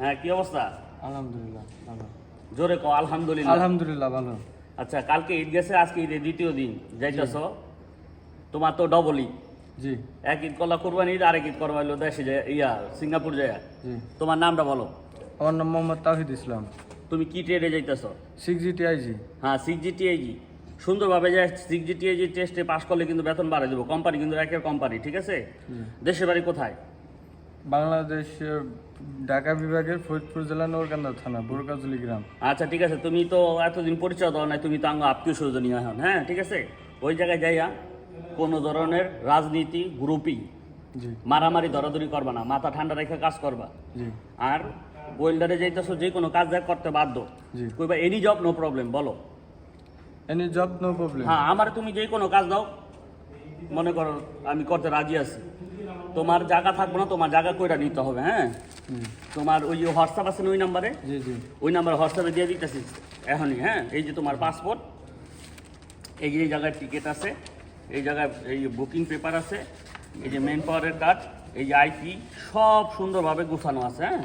হ্যাঁ কি অবস্থা? আলহামদুলিল্লাহ ভালো। জোরে কো আলহামদুলিল্লাহ। আলহামদুলিল্লাহ ভালো। আচ্ছা কালকে ঈদ গেছে আজকে ঈদের দ্বিতীয় দিন যাইতেছ? তোমার তো ডবল ঈদ। জি। এক ঈদ করলা কোরবানি ঈদ আরেক ঈদ করবা দেশে যায় ইয়া সিঙ্গাপুর যায়। তোমার নামটা বলো। আমার নাম মোহাম্মদ তাহিদ ইসলাম। তুমি কি ট্রেডে যাইতেছ? সিক্স জি টিআইজি হ্যাঁ সিক্স জি টিআইজি সুন্দরভাবে যে সিক্স জি টিআইজি টেস্টে পাস করলে কিন্তু বেতন বাড়াই দেবো। কোম্পানি কিন্তু একের কোম্পানি ঠিক আছে? দেশের বাড়ি কোথায়? বাংলাদেশের ঢাকা বিভাগের ফরিদপুর জেলা নৌরকান্দা থানা বুরকাজলি গ্রাম। আচ্ছা ঠিক আছে। তুমি তো এতদিন পরিচয় দাও নাই তুমি তো আঙ্গ আত্মীয় স্বজনীয় এখন হ্যাঁ? ঠিক আছে? ওই জায়গায় যাইয়া কোনো ধরনের রাজনীতি গ্রুপই মারামারি ধরাধরি করবা না মাথা ঠান্ডা রেখে কাজ করবা। আর ওয়েল্ডারে যাইতেছো যে কোনো কাজ যা করতে বাধ্য। কইবা এনি জব নো প্রবলেম বলো। এনি জব নো প্রবলেম হ্যাঁ আমার তুমি যে কোনো কাজ দাও মনে করো আমি করতে রাজি আছি। তোমার জায়গা থাকব না তোমার জায়গা কইরা নিতে হবে হ্যাঁ? তোমার ওই যে হোয়াটসঅ্যাপ আছে না ওই নাম্বারে? জি জি। ওই নাম্বারে হোয়াটসঅ্যাপে দিয়ে দিতেছি এখনই হ্যাঁ? এই যে তোমার পাসপোর্ট এই যে এই জায়গায় টিকিট আছে এই জায়গায় এই বুকিং পেপার আছে এই যে মেন পাওয়ারের কার্ড এই যে আইপি সব সুন্দরভাবে গুছানো আছে হ্যাঁ?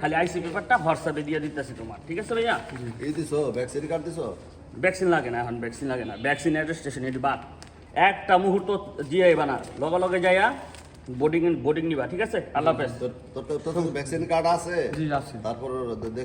খালি আইসি পেপারটা হোয়াটসঅ্যাপে দিয়ে দিতেছি তোমার ঠিক আছে ভাইয়া? এই দিছো ভ্যাকসিন কার্ড দিছো? ভ্যাকসিন লাগে না এখন ভ্যাকসিন লাগে না। ভ্যাকসিন রেজিস্ট্রেশন এটি বাদ। একটা মুহূর্ত জিয়াইবা না লগে লগে যাইয়া বোর্ডিং বোর্ডিং নিবা ঠিক আছে আল্লাহ হাফেজ তোর তো ভ্যাকসিন কার্ড আছে জি আছে তারপর